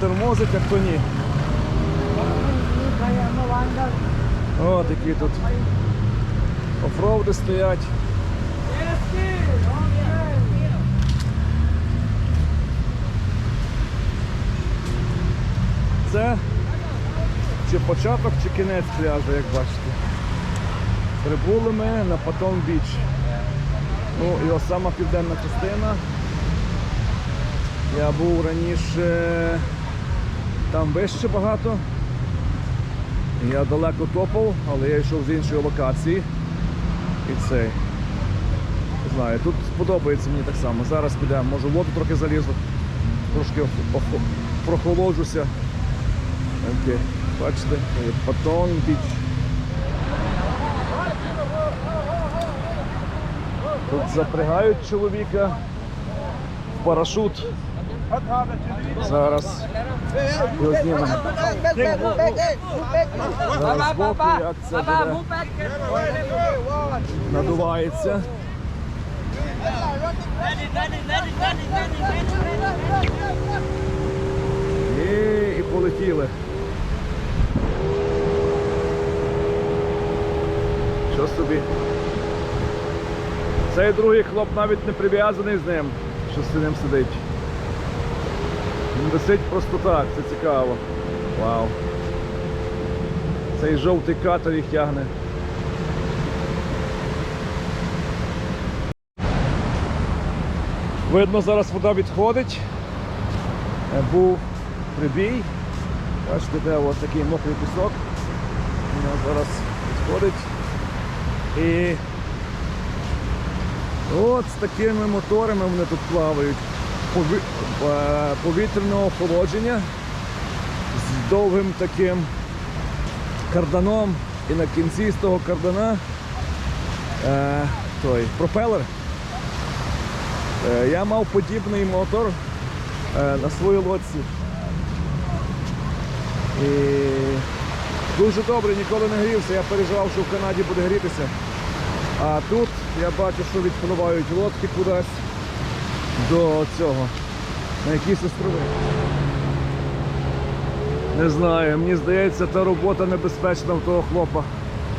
тормозить, а хто ні. О, такі тут офроуди стоять. Це чи початок, чи кінець пляжу, як бачите. Прибули ми на Патон Біч. Ну, ось сама південна частина. Я був раніше там вище багато. Я далеко топав, але я йшов з іншої локації. І цей. Знаю, тут подобається мені так само. Зараз підемо, може воду трохи залізу, трошки ох- ох- прохолоджуся. Окей. Бачите, Патон Біч. Тут запрягають чоловіка в парашут. Зараз його знімемо. Зараз збоку, як це буде надувається. І, і полетіли. Що собі? Цей другий хлоп навіть не прив'язаний з ним, що з ним сидить. Висить просто так, це цікаво. Вау. Цей жовтий катер їх тягне. Видно, зараз вода відходить. Е, Був прибій. Бачите, де ось такий мокрий пісок. Вона зараз відходить. І от з такими моторами вони тут плавають. Е, Повітряного охолодження з довгим таким карданом. І на кінці з того кардана е, той пропелер. Е, Я мав подібний мотор е, на своїй лодці. І дуже добре, ніколи не грівся. Я переживав, що в Канаді буде грітися. А тут я бачу, що відпливають лодки кудись до цього, на якісь острови. Не знаю, мені здається, та робота небезпечна в того хлопа.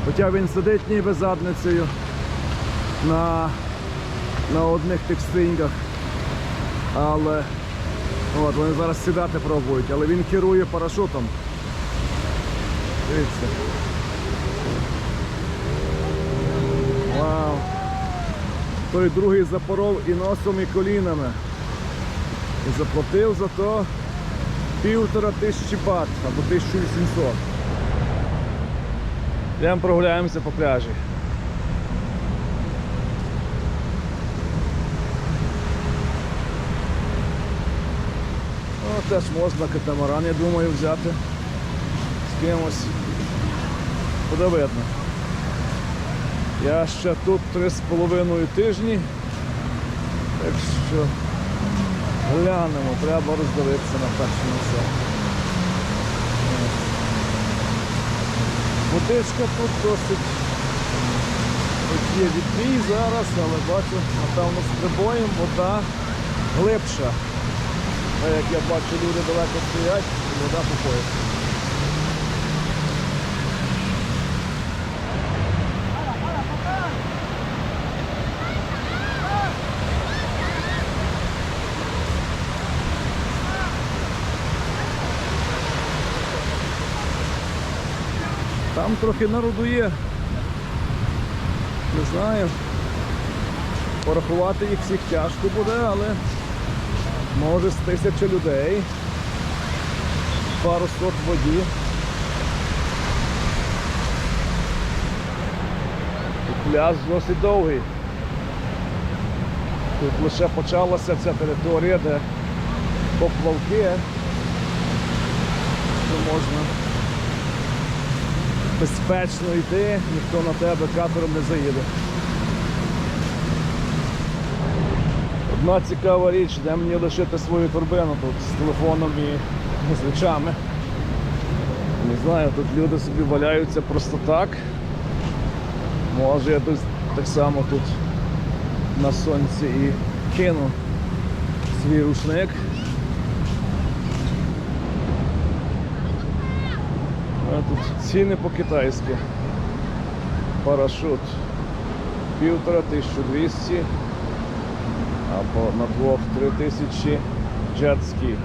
Хоча він сидить ніби задницею на, на одних тих стрингах. Але от, вони зараз сідати пробують, але він керує парашутом. Дивіться. Вау. Той другий запоров і носом, і колінами. І заплатив за то півтора тисячі бат або 1800. Йдемо прогуляємося по пляжі. О, теж можна катамаран, я думаю, взяти з кимось. Буде. Я ще тут три з половиною тижні. Так що глянемо, треба роздивитися на першому все. Водичка тут досить От є відбій зараз, але бачу, напевно, прибоєм вода глибша. Як я бачу, люди далеко стоять, вода по пояс. Там трохи народу є. Не знаю. Порахувати їх всіх тяжко буде, але може з тисячі людей. Пару сот воді. І пляж досить довгий. Тут лише почалася ця територія, де поплавки, що можна безпечно йти, ніхто на тебе катером не заїде. Одна цікава річ, де мені лишити свою турбину тут з телефоном і з речами. Не знаю, тут люди собі валяються просто так. Може я тут так само тут на сонці і кину свій рушник. А тут ціни по-китайськи. Парашут. Півтора 1200. Або на двох три тисячі джетський.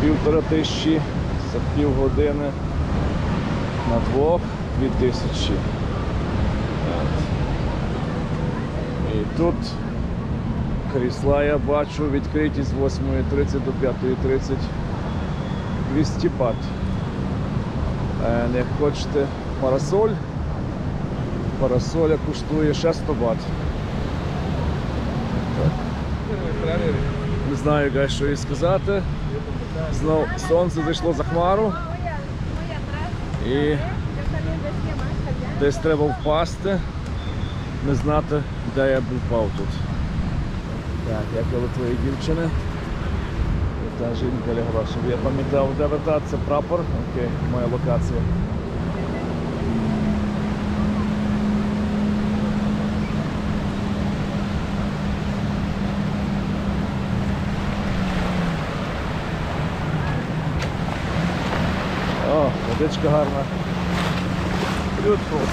Півтора тисячі за півгодини. На двох дві тисячі. І тут крісла я бачу відкриті з 8.30 до 5.30 200 бат. Е, Як хочете парасоль, парасоля коштує ще 100 бат. Не знаю, гай, що їй сказати. Знов сонце зайшло за хмару і десь треба впасти, не знати, де я б впав тут. Так, як але твої дівчини. Та жінка лягла, щоб я пам'ятав, де вертатися прапор. Окей, моя локація. О, водичка гарна. Beautiful.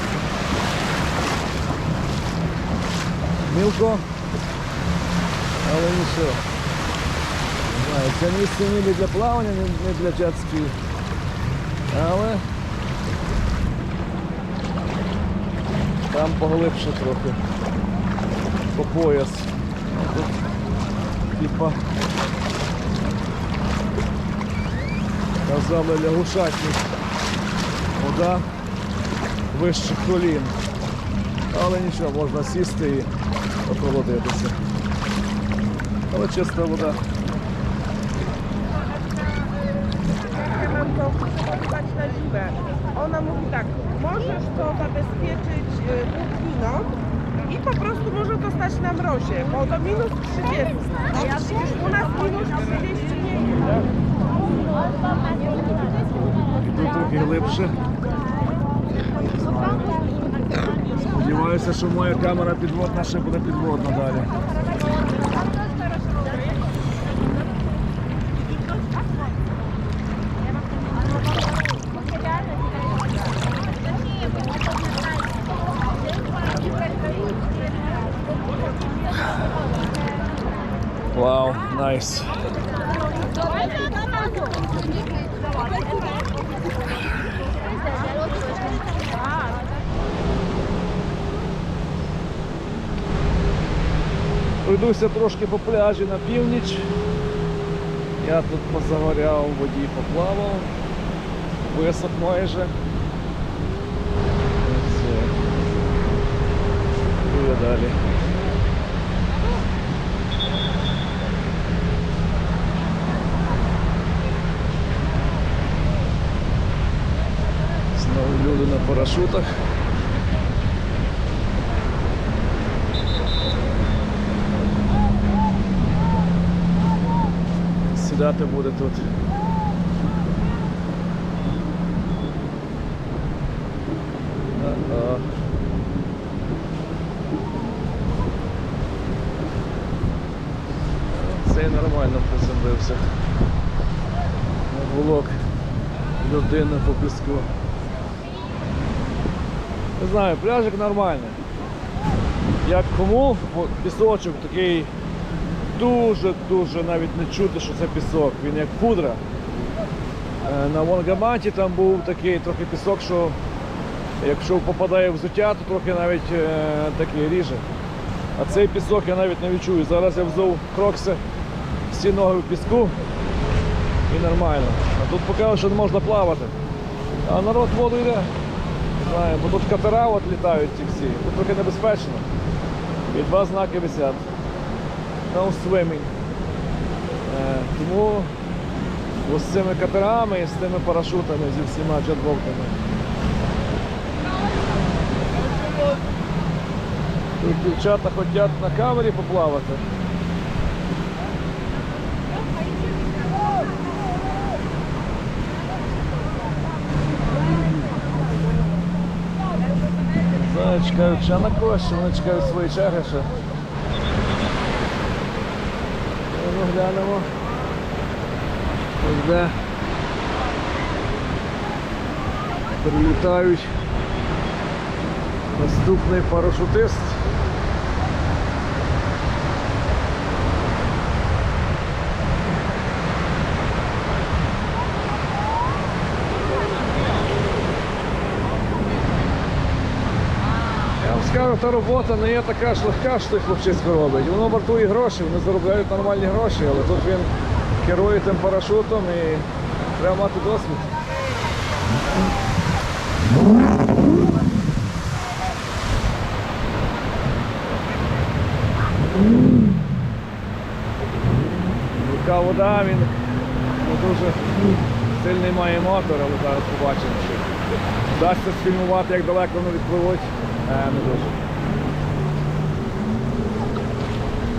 Мілко, але нічого. Це місце ніби для плавання, не для джетських. Але там поглибше трохи. По пояс. Тут типа казали лягушатник. Вода вище колін. Але нічого, можна сісти і охолодитися. Але чиста вода. to wkładać na zimę. Ona mówi tak, możesz to zabezpieczyć y, włókniną i po prostu może to stać na mrozie, bo do minus 30. A przecież u nas minus 30 nie jest. І тут трохи глибше. Сподіваюся, що моя камера підводна ще буде підводна далі. Найс. Пройдуся трошки по пляжі на північ. Я тут позагоряв в воді, поплавав, висох майже. Все. Іду далі. Люди на парашутах. Сідати буде тут. Цей нормально приземлився. Волок людина по піску. Не знаю, пляжик нормальний. Як кому, пісочок такий дуже-дуже навіть не чути, що це пісок. Він як пудра. Е, На Вонгаматі там був такий трохи пісок, що якщо попадає в взуття, то трохи навіть е, такий ріже. А цей пісок я навіть не відчую. Зараз я взув крокси, всі ноги в піску і нормально. А тут поки що не можна плавати. А народ воду йде. Знаю, бо тут катера от літають ці всі. Тут трохи небезпечно. І два знаки висять. No swimming. Е, тому з цими катерами і з тими парашутами, зі всіма джетболтами. Тут дівчата хочуть на камері поплавати. Знаю, чекають ще на когось, чи вони чекають свої черги ще. Ну, глянемо. Ось де. Прилітають. Наступний парашутист. Та робота не є така ж легка, що той хлопчисько робить. Воно вартує гроші, вони заробляють нормальні гроші, але тут він керує тим парашутом і треба мати досвід. Яка вода, він не дуже сильний має мотор, але зараз побачимо. Чи вдасться сфільмувати, як далеко вони відпливуть. Е, не дуже. Ну, то.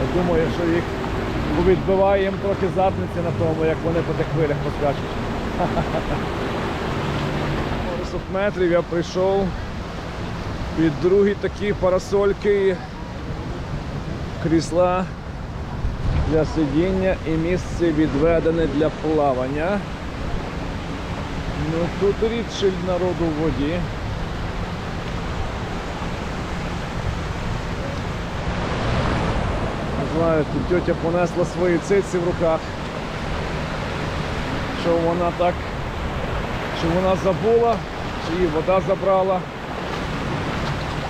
Я думаю, що їх відбиває їм трохи задниці на тому, як вони по тих хвилях поскачуть. 40 метрів я прийшов під другі такі парасольки, крісла для сидіння і місце відведене для плавання. Ну тут рідше народу в воді. Знаю, тут тетя понесла свої циці в руках. Що вона так, чи вона забула, чи її вода забрала.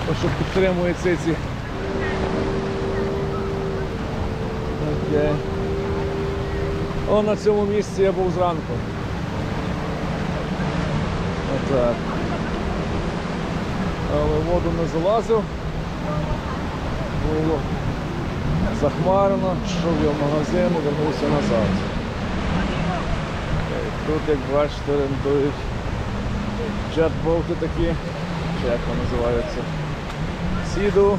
То, що підтримує циці. Окей. О, на цьому місці я був зранку. Отак. Але воду не залазив. Було захмарено, пішов я в магазин вернувся назад. Тут, як бачите, орієнтують джетбоути такі, чи як вони називаються. Сіду.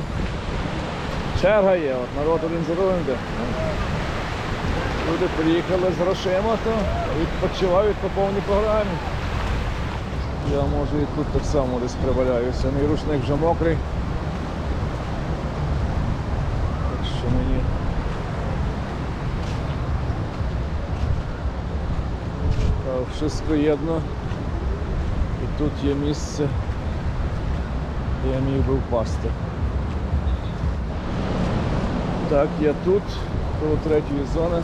Черга є, от народ один за другим йде. Люди приїхали з грошима, то відпочивають по повній програмі. Я можу і тут так само десь приваляюся. Мій рушник вже мокрий. Так що мені. Wszystko єдно. І тут є місце, де я міг би впасти. Так, я тут, коло третьої зони.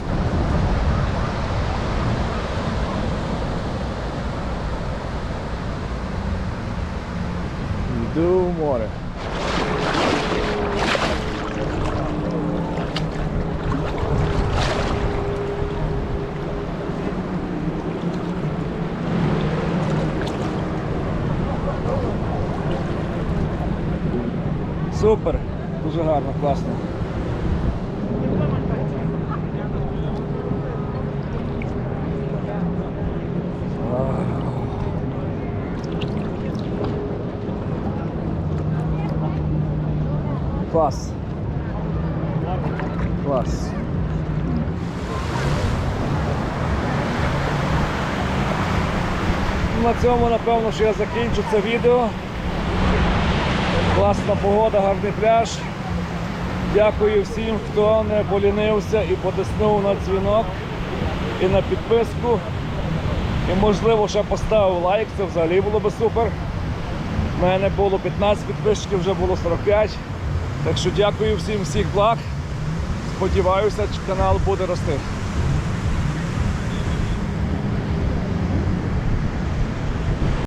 do Mora. Super! Клас. Клас. На цьому напевно, що я закінчу це відео. Класна погода, гарний пляж. Дякую всім, хто не полінився і потиснув на дзвінок і на підписку. І можливо ще поставив лайк, це взагалі було би супер. У мене було 15 підписчиків, вже було 45. Так що дякую всім всіх благ. Сподіваюся, канал буде рости.